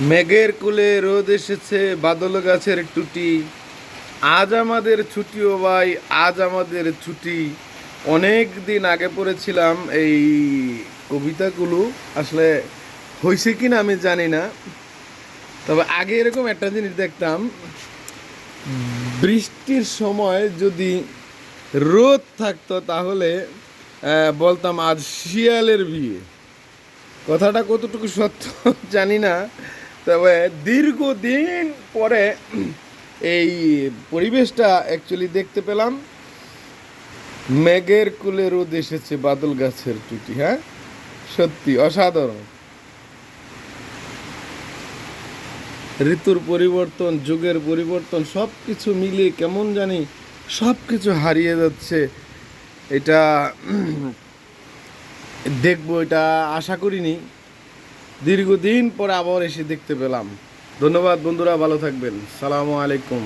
মেঘের কুলে রোদ এসেছে, বাদল গাছের টুটি। আজ আমাদের ছুটিও ভাই, আজ আমাদের ছুটি। অনেক দিন আগে পড়েছিলাম এই কবিতাগুলো। আসলে হয়েছে কি না আমি জানি না। তবে আগে এরকম একটা জিনিস দেখতাম, বৃষ্টির সময় যদি রোদ থাকতো তাহলে বলতাম আজ শিয়ালের বিয়ে। কথাটা কতটুকু সত্য জানি না। তবে দীর্ঘদিন পরে এই পরিবেশটা অ্যাকচুয়ালি দেখতে পেলাম। মেঘের কুলে রোদ এসেছে বাদল গাছের টুটি হ্যাঁ? সত্যি, অসাধারণ। ঋতুর পরিবর্তন, যুগের পরিবর্তন সব কিছু মিলিয়ে কেমন জানি সব কিছু হারিয়ে যাচ্ছে। এটা দেখব, এটা আশা করিনি। দীর্ঘদিন পরে আবার এসে দেখতে পেলাম। ধন্যবাদ বন্ধুরা ভালো থাকবেন। সালামু আলাইকুম।